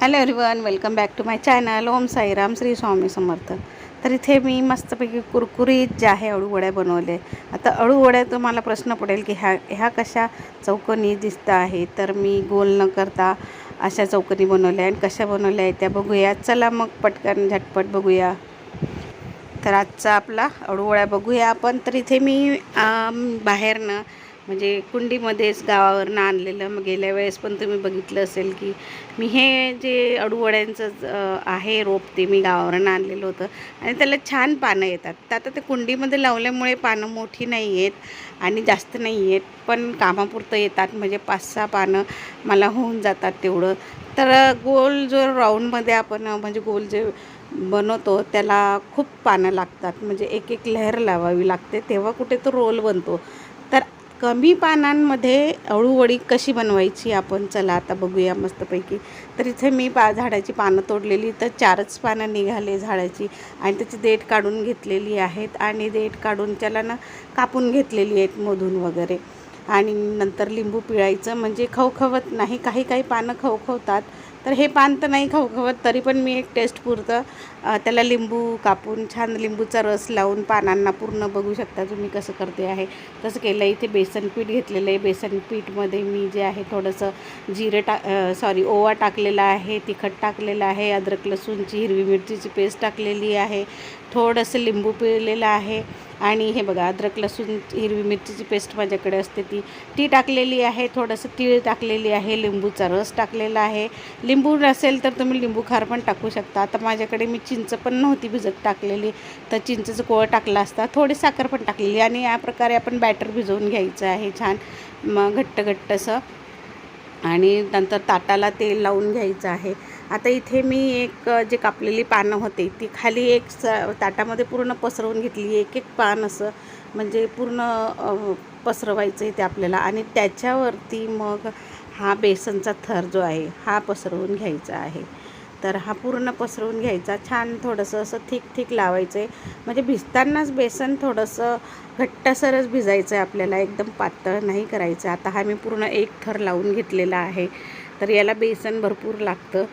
Hello everyone welcome back to my channel Om Sairam Shri Swami Samarth. तर इथे मी मस्तपैकी कुरकुरीत जे आहे अळूवड्या बनवले. आता अळूवड्या तुम्हाला प्रश्न पडेल की ह्या ह्या कशा चौकोनी दिसत आहे? तर मी गोल न करता अशा चौकोनी बनवल्या आणि कशा बनवल्या आहेत त्या बघूया. चला मग पटकन झटपट बघूया. तर आजचा आपला अळूवड्या बघूया आपण. तर इथे मी बाहेरनं म्हणजे कुंडीमध्येच गावावरनं आणलेलं. मग गेल्या वेळेस पण तुम्ही बघितलं असेल की मी हे जे अळूवड्यांचं आहे रोप ते मी गावावरनं आणलेलं होतं. आणि त्याला छान पानं येतात. तर आता ते कुंडीमध्ये लावल्यामुळे पानं मोठी नाही आहेत आणि जास्त नाही आहेत पण कामापुरतं येतात. म्हणजे पाच सहा पानं मला होऊन जातात तेवढं. तर गोल जो राऊंडमध्ये आपण म्हणजे गोल जे बनवतो त्याला खूप पानं लागतात. म्हणजे एक एक लहर लावावी लागते. तेव्हा कुठे तो रोल बनतो. कमी पानांमध्ये अळूवडी कशी बनवायची आपण? चला आता बघूया मस्तपैकी. तर इथे मी पा झाडाची पानं तोडलेली तर चारच पानं निघाले झाडाची. आणि त्याची देठ काढून घेतलेली आहेत आणि देठ काढून त्याला ना कापून घेतलेली आहेत मधून वगैरे. आणि नंतर लिंबू पिळायचं म्हणजे खवखवत नाही. काही काही पानं खवखवतात. तर हे पान तर नाही खवखवत तरी पण मी एक टेस्ट पुरतं. त्याला लिंबू कापून छान लिंबूचा रस लावून पानांना पूर्ण बघू शकता तुम्ही कसं करते आहे. तसं केलं इथे बेसन पीठ घेतलेलं आहे. बेसन पीठमध्ये मी जे आहे थोडंसं जिरे टा सॉरी ओवा टाकलेला आहे तिखट टाकलेलं आहे अद्रक लसूणची हिरवी मिरचीची पेस्ट टाकलेली आहे. थोडंसं लिंबू पिळलेलं आहे. आणि हे बघा अद्रक लसूण हिरवी मिरचीची पेस्ट माझ्याकडे असते ती. ती टाकलेली आहे थोडंसं तीळ टाकलेली आहे लिंबूचा रस टाकलेला आहे. लिंबू नसेल तर तुम्ही लिंबू खार पण टाकू शकता. आता माझ्याकडे मी चिंच पण नव्हती भिजत टाकलेली. तर चिंचचं कोळ टाकला असता. थोडी साखर पण टाकलेली आणि या प्रकारे आपण बॅटर भिजवून घ्यायचं आहे छान. मग घट्ट घट्ट असं आणि नंतर ताटाला तेल लावून घ्यायचं आहे. आता इथे मी एक जे कापलेली पानं होते ती खाली एक स ताटामध्ये पूर्ण पसरवून घेतली एक एक पान असं म्हणजे पूर्ण पसरवायचं आहे ते आपल्याला. आणि त्याच्यावरती मग हा बेसनचा थर जो आहे हा पसरवून घ्यायचा आहे. तर हा पूर्ण पसरवून घ्यायचा. छान थोडंसं असं थिक थिक लावायचं आहे म्हणजे भिजतानाच बेसन थोडंसं घट्टसरच भिजायचं आहे आपल्याला. एकदम पातळ नाही करायचं. आता हा मी पूर्ण एक थर लावून घेतलेला आहे. तर याला बेसन भरपूर लागतं.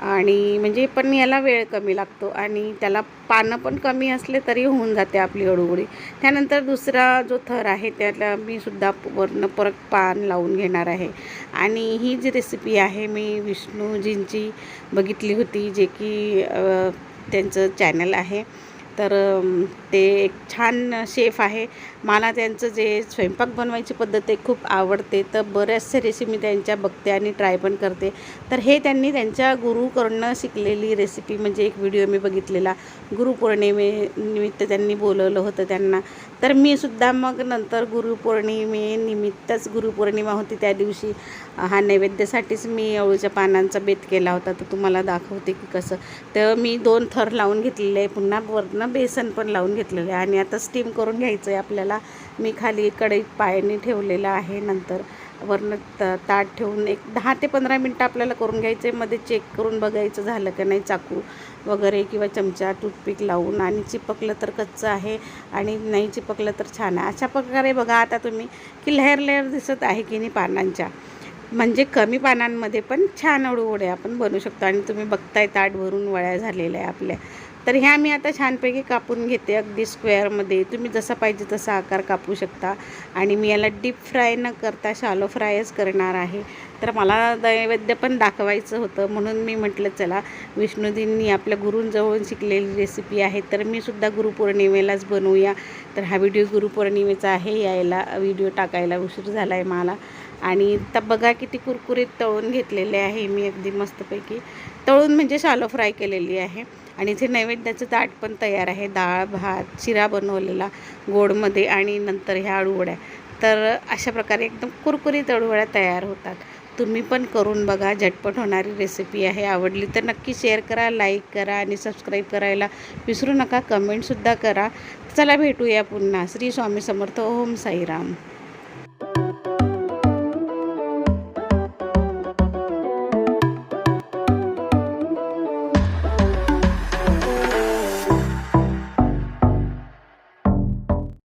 आणि म्हणजे पण याला वेळ कमी लागतो आणि त्याला पानं पण कमी असले तरी होऊन जाते आपली अळूवडी त्यानंतर दुसरा जो थर आहे त्याला मी सुद्धा वरनं परत पान लावून घेणार आहे. आणि ही जी रेसिपी आहे मी विष्णूजींची बघितली होती जे की त्यांचं चॅनल आहे. तर ते एक छान शेफ आहे. मला त्यांचं जे स्वयंपाक बनवायची पद्धत आहे खूप आवडते. तर बऱ्याचशा रेसिपी त्यांच्या बघते आणि ट्राय पण करते. तर हे त्यांनी त्यांच्या गुरुकडनं शिकलेली रेसिपी म्हणजे एक व्हिडिओ मी बघितलेला. गुरुपौर्णिमे निमित्त त्यांनी बोलवलं होतं त्यांना. तर मी सुद्धा मग नंतर गुरुपौर्णिमेनिमित्तच गुरुपौर्णिमा होती त्या दिवशी. हा नैवेद्यासाठीच मी अळूच्या पानांचा बेत केला होता. तर तुम्हाला दाखवते की कसं. तर मी दोन थर लावून घेतलेले आहे पुन्हा. वरनं बेसन पण लावून घेतलेलं आहे आणि आता स्टीम करून घ्यायचं आहे आपल्याला. मी खाली कढईत पायाने ठेवलेलं आहे. नंतर वरनं त ताट ठेवून एक दहा ते पंधरा मिनटं आपल्याला करून घ्यायचं आहे मध्ये चेक करून बघायचं झालं का नाही चाकू वगैरे किंवा चमचा टूथपिक लावून. आणि चिपकलं तर कच्चं आहे आणि नाही चिपकलं तर छान आहे. अशा प्रकारे बघा आता तुम्ही की लेअर लेअर दिसत आहे की नाही पानांच्या. म्हणजे कमी पानांमध्ये पण छान अळूवड्या आपण बनवू शकतो. आणि तुम्ही बघताय ताट भरून वळ्या झालेल्या आहे आपल्या. तर ह्या मी आता छानपैकी कापून घेते अगदी स्क्वेअरमध्ये. तुम्ही जसा पाहिजे तसा आकार कापू शकता. आणि मी याला डीप फ्राय न करता शालो फ्रायच करणार आहे. तर मला दैवेद्य पण दाखवायचं होतं. म्हणून मी म्हटलं चला विष्णुदींनी आपल्या गुरूंजवळून शिकलेली रेसिपी आहे. तर मी सुद्धा गुरुपौर्णिमेलाच बनवूया. तर हा व्हिडिओ गुरुपौर्णिमेचा आहे. यायला व्हिडिओ टाकायला उशीर झाला आहे मला. आणि तर बघा किती कुरकुरीत तळून घेतलेले आहे. मी अगदी मस्तपैकी तळून म्हणजे शालो फ्राय केलेली आहे. आणि इथे नैवेद्याचं ताट पण तयार आहे. डाळ भात शिरा बनवलेला गोडमध्ये आणि नंतर ह्या अळूवड्या. तर अशा प्रकारे एकदम कुरकुरीत अळूवड्या तयार होतात. तुम्ही पण करून बघा. झटपट होणारी रेसिपी आहे. आवडली तर नक्की शेअर करा लाईक करा आणि सबस्क्राईब करायला विसरू नका. कमेंटसुद्धा करा. चला भेटूया पुन्हा. श्री स्वामी समर्थ. ओम साईराम.